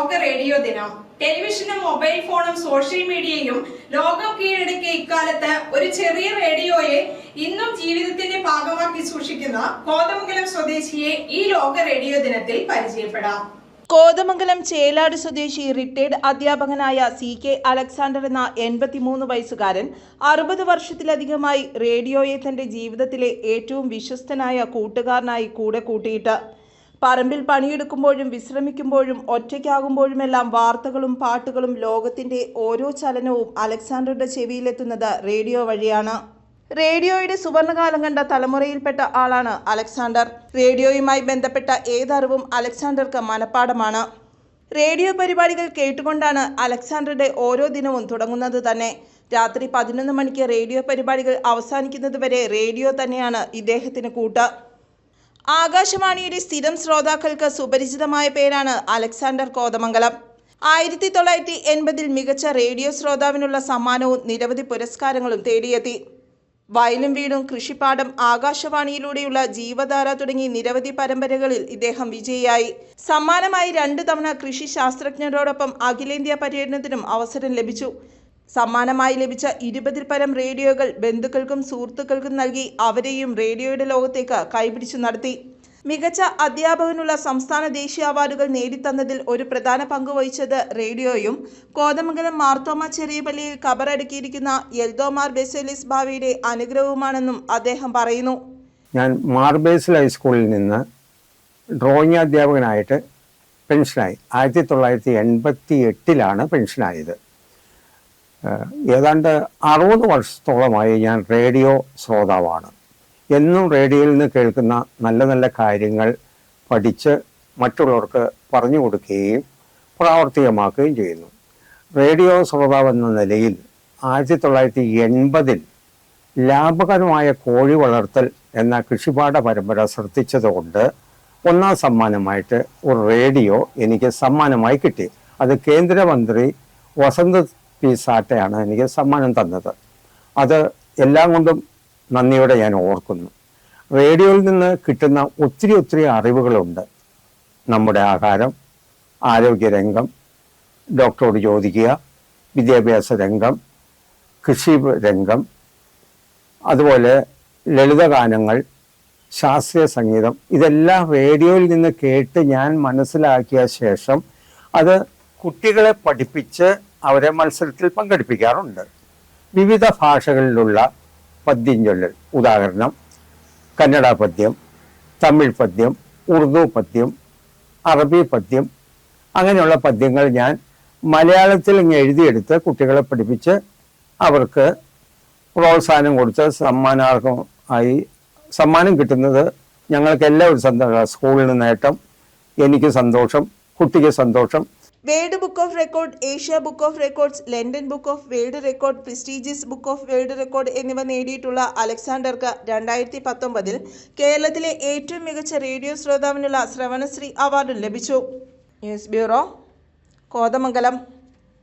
ലോക റേഡിയോ ദിനം. ടെലിവിഷനും മൊബൈൽ ഫോണും സോഷ്യൽ മീഡിയയും ലോകം കീഴടക്കിയ ഇക്കാലത്ത് ഒരു ചെറിയ റേഡിയോയെ ഇന്നും ജീവിതത്തിന്റെ ഭാഗമാക്കി സൂക്ഷിക്കുന്ന കോതമംഗലം സ്വദേശിയെ ഈ ലോക റേഡിയോ ദിനത്തിൽ പരിചയപ്പെടാം. കോതമംഗലം ചേലാട് സ്വദേശി റിട്ടയർഡ് അധ്യാപകനായ സി കെ അലക്സാണ്ടർ എന്ന എൺപത്തിമൂന്ന് വയസ്സുകാരൻ അറുപത് വർഷത്തിലധികമായി റേഡിയോയെ തന്റെ ജീവിതത്തിലെ ഏറ്റവും വിശ്വസ്തനായ കൂട്ടുകാരനായി കൂടെ കൂട്ടിയിട്ട് പറമ്പിൽ പണിയെടുക്കുമ്പോഴും വിശ്രമിക്കുമ്പോഴും ഒറ്റയ്ക്കാകുമ്പോഴുമെല്ലാം വാർത്തകളും പാട്ടുകളും ലോകത്തിന്റെ ഓരോ ചലനവും അലക്സാണ്ടറുടെ ചെവിയിലെത്തുന്നത് റേഡിയോ വഴിയാണ്. റേഡിയോയുടെ സുവർണകാലം കണ്ട തലമുറയിൽപ്പെട്ട ആളാണ് അലക്സാണ്ടർ. റേഡിയോയുമായി ബന്ധപ്പെട്ട ഏതറിവും അലക്സാണ്ടർക്ക് മനഃപ്പാടമാണ്. റേഡിയോ പരിപാടികൾ കേട്ടുകൊണ്ടാണ് അലക്സാണ്ടറുടെ ഓരോ ദിനവും തുടങ്ങുന്നത് തന്നെ. രാത്രി പതിനൊന്ന് മണിക്ക് റേഡിയോ പരിപാടികൾ അവസാനിക്കുന്നതുവരെ റേഡിയോ തന്നെയാണ് ഇദ്ദേഹത്തിന് കൂട്ട്. ആകാശവാണിയുടെ സ്ഥിരം ശ്രോതാക്കൾക്ക് സുപരിചിതമായ പേരാണ് അലക്സാണ്ടർ കോതമംഗലം. ആയിരത്തി തൊള്ളായിരത്തി എൺപതിൽ മികച്ച റേഡിയോ ശ്രോതാവിനുള്ള സമ്മാനവും നിരവധി പുരസ്കാരങ്ങളും തേടിയെത്തി. വയലും വീടും കൃഷിപ്പാടം ആകാശവാണിയിലൂടെയുള്ള ജീവധാര തുടങ്ങി നിരവധി പരമ്പരകളിൽ ഇദ്ദേഹം വിജയിയായി. സമ്മാനമായി രണ്ടു തവണ കൃഷി ശാസ്ത്രജ്ഞരോടൊപ്പം അഖിലേന്ത്യാ പര്യടനത്തിനും അവസരം ലഭിച്ചു. സമ്മാനമായി ലഭിച്ച ഇരുപതിൽ പരം റേഡിയോകൾ ബന്ധുക്കൾക്കും സുഹൃത്തുക്കൾക്കും നൽകി അവരെയും റേഡിയോയുടെ ലോകത്തേക്ക് കൈപിടിച്ചു നടത്തി. മികച്ച അധ്യാപകനുള്ള സംസ്ഥാന ദേശീയ അവാർഡുകൾ നേടിത്തന്നതിൽ ഒരു പ്രധാന പങ്ക് വഹിച്ചത് റേഡിയോയും കോതമംഗലം മാർത്തോമ ചെറിയപള്ളിയിൽ കബറടക്കിയിരിക്കുന്ന എൽദോമാർ ബെസേലിസ് ഭാവിയുടെ അനുഗ്രഹവുമാണെന്നും അദ്ദേഹം പറയുന്നു. ഞാൻ മാർബേസിൽ ഹൈസ്കൂളിൽ നിന്ന് ഡ്രോയിങ് അധ്യാപകനായിട്ട് പെൻഷനായി. ആയിരത്തി തൊള്ളായിരത്തി എൺപത്തി എട്ടിലാണ് പെൻഷനായത്. ഏതാണ്ട് അറുപത് വർഷത്തോളമായി ഞാൻ റേഡിയോ ശ്രോതാവാണ്. എന്നും റേഡിയോയിൽ നിന്ന് കേൾക്കുന്ന നല്ല നല്ല കാര്യങ്ങൾ പഠിച്ച് മറ്റുള്ളവർക്ക് പറഞ്ഞു കൊടുക്കുകയും പ്രാവർത്തികമാക്കുകയും ചെയ്യുന്നു. റേഡിയോ ശ്രോതാവ് എന്ന നിലയിൽ ആയിരത്തി തൊള്ളായിരത്തി എൺപതിൽ ലാഭകരമായ കോഴി വളർത്തൽ എന്ന കൃഷിപാഠ പരമ്പര ശ്രദ്ധിച്ചതുകൊണ്ട് ഒന്നാം സമ്മാനമായിട്ട് ഒരു റേഡിയോ എനിക്ക് സമ്മാനമായി കിട്ടി. അത് കേന്ദ്രമന്ത്രി വസന്ത് പി സാറ്റയാണ് എനിക്ക് സമ്മാനം തന്നത്. അത് എല്ലാം കൊണ്ടും നന്ദിയോടെ ഞാൻ ഓർക്കുന്നു. റേഡിയോയിൽ നിന്ന് കിട്ടുന്ന ഒത്തിരി ഒത്തിരി അറിവുകളുണ്ട്. നമ്മുടെ ആഹാരം ആരോഗ്യരംഗം ഡോക്ടറോട് ചോദിക്കുക വിദ്യാഭ്യാസ രംഗം കൃഷി രംഗം അതുപോലെ ലളിതഗാനങ്ങൾ ശാസ്ത്രീയ സംഗീതം ഇതെല്ലാം റേഡിയോയിൽ നിന്ന് കേട്ട് ഞാൻ മനസ്സിലാക്കിയ ശേഷം അത് കുട്ടികളെ പഠിപ്പിച്ച് അവരെ മത്സരത്തിൽ പങ്കെടുപ്പിക്കാറുണ്ട്. വിവിധ ഭാഷകളിലുള്ള പദ്യം ചൊല്ലൽ ഉദാഹരണം കന്നഡ പദ്യം തമിഴ് പദ്യം ഉറുദു പദ്യം അറബി പദ്യം അങ്ങനെയുള്ള പദ്യങ്ങൾ ഞാൻ മലയാളത്തിൽ ഇങ്ങ് എഴുതിയെടുത്ത് കുട്ടികളെ പഠിപ്പിച്ച് അവർക്ക് പ്രോത്സാഹനം കൊടുത്ത് സമ്മാനാർഹം ആയി സമ്മാനം കിട്ടുന്നത് ഞങ്ങൾക്ക് എല്ലാവരും സന്തോഷം സ്കൂളിന് നേട്ടം എനിക്ക് സന്തോഷം കുട്ടിക്ക് സന്തോഷം world book of record Asia book of records London book of world record prestigious book of world record എന്നിവ നേടിയിട്ടുള്ള അലക്സാണ്ടർക്ക് രണ്ടായിരത്തി പത്തൊമ്പതിൽ കേരളത്തിലെ ഏറ്റവും മികച്ച റേഡിയോ ശ്രോതാവിനുള്ള ശ്രവണശ്രീ അവാർഡും ലഭിച്ചു. News bureau Kothamangalam.